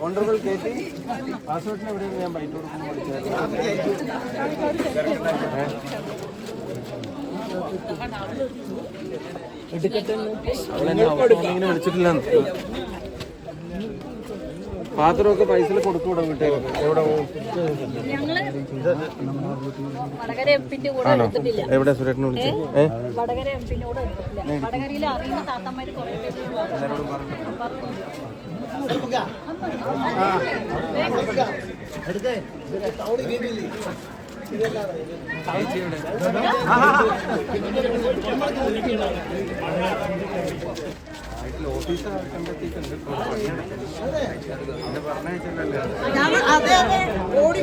Honourable കയറ്റി പാസ്വേഡിന് എവിടെയാണ് ഞാൻ ബൈറ്റ് കൊടുക്കുമ്പോൾ എടുക്കട്ടെ വിളിച്ചിട്ടില്ല പാത്രമൊക്കെ പൈസ കൊടുത്തുവിടാൻ വിട്ടേക്കും എവിടെ? സുരേഷിനെ വിളിച്ചു ഏ?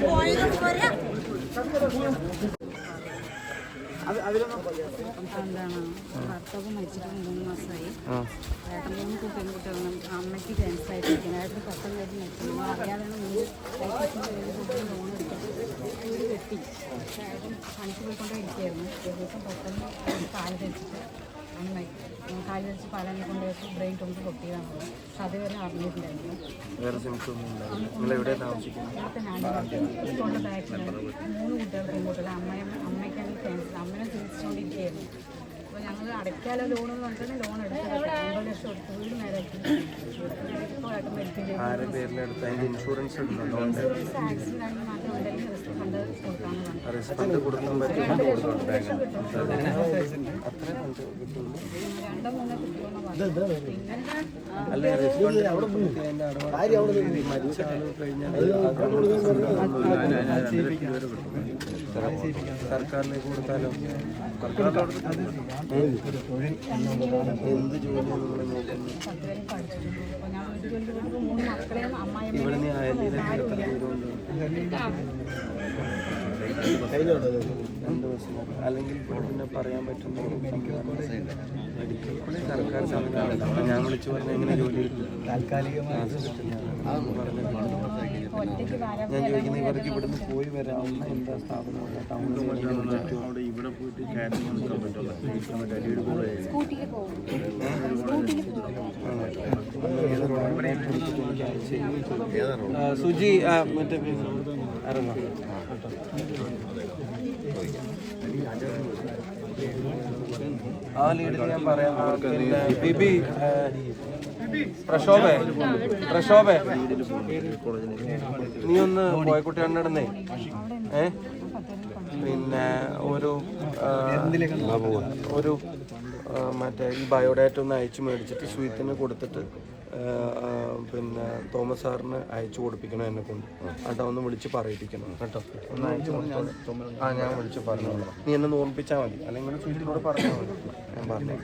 പോലെ. എന്താണ്? ഭർത്താവ് മരിച്ചിട്ട് മൂന്ന് മാസമായി. ഏട്ടൻ മൂന്ന് പെൺകുട്ടികളും അമ്മയ്ക്ക് ക്യാൻസർ ആയിട്ടിരിക്കുന്നത് ഏട്ടൻ പെട്ടെന്ന് ആയിട്ട് മരിച്ചു നമ്മൾ അറിയാതെയാണ് മൂന്ന് ലോൺ എടുത്തത് വീട് കെട്ടി. പക്ഷേ ഏട്ടൻ പണിക്ക് പോയിക്കൊണ്ടേ ഇരിക്കുകയായിരുന്നു. ദിവസം പെട്ടെന്ന് കാൽ ധരിച്ചിട്ട് അമ്മ കാൽ വെച്ച് പാലാനെ കൊണ്ടുപോയിട്ട് ബ്രെയിൻ ടോംസ് പൊട്ടിയതാണ്. പക്ഷെ അതുവരെ അറിഞ്ഞിട്ടുണ്ടായിരുന്നു മൂന്ന് കുട്ടികൾക്ക് ഇങ്ങോട്ടുള്ള അമ്മയും അമ്മയ്ക്കാണ് ക്യാൻസർ അമ്മനെ ചികിത്സിച്ചുകൊണ്ടിരിക്കുകയായിരുന്നു. അടയ്ക്കാലോ ലോൺ എന്ന് പറഞ്ഞിട്ട് ലോൺ എടുത്തത്. അമ്പത് ലക്ഷം എടുത്ത്. വീട് നേരാക്കി പേരിലെടുത്ത് അതിന്റെ ഇൻഷുറൻസ് ഉണ്ടോ? മാത്രം ഉണ്ടെങ്കിൽ റിസ്ക് ഫണ്ട് കൊടുക്കാമെന്ന് കൊടുക്കാൻ പറ്റും. രണ്ട് കിട്ടും. മൂന്നോ കിട്ടുമെന്ന് പറഞ്ഞു പിന്നെ അല്ല റെസ്പോണ്ട് അവിടെ അടവാണ്. മരിച്ച ആൾ കഴിഞ്ഞാൽ സർക്കാരിലേക്ക് കൊടുത്താലും സർക്കാർ പേരും പഠിച്ചിട്ടുണ്ട് അപ്പോൾ ഞാൻ വീട്ടിൽ ജോലി മൂന്ന് മക്കളെയും അമ്മായിയും ഇവിടെ നിന്ന് അയലിലേക്ക് എത്ര ദൂരമുണ്ട് രണ്ട് ദിവസം അല്ലെങ്കിൽ പിന്നെ പറയാൻ പറ്റുന്ന മെഡിക്കൽ സർക്കാർ സംവിധാനമല്ല ഞാൻ വിളിച്ചു പറഞ്ഞ എങ്ങനെ ജോലി താൽക്കാലികമായി ഞാൻ ചോദിക്കുന്നത് ഇവർക്ക് ഇവിടുന്ന് പോയി വരാവുന്ന എന്താ സ്ഥാപനം സുജി മറ്റേ ഇറങ്ങാം ആ ഞാൻ ബിബി നീ ഒന്ന് പോയക്കുട്ടി അണ്ണിടുന്നേ ഏ പിന്നെ ഒരു ഒരു മറ്റേ ഈ ബയോഡാറ്റ ഒന്ന് അയച്ചു മേടിച്ചിട്ട് സ്വീറ്റിന് കൊടുത്തിട്ട് പിന്നെ തോമസ് സാറിന് അയച്ചു കൊടുപ്പിക്കണം എന്നെ കൊണ്ട്. കേട്ടോ ഒന്ന് വിളിച്ച് പറയിപ്പിക്കണം കേട്ടോ. ഒന്ന് അയച്ചു കൊടുത്തോളൂ ആ ഞാൻ വിളിച്ച് പറഞ്ഞോളാം. നീ എന്നെ ഓർമ്മിപ്പിച്ചാൽ മതി. അല്ലെങ്കിൽ ചുറ്റിലൂടെ പറഞ്ഞാൽ മതി. ഞാൻ പറഞ്ഞു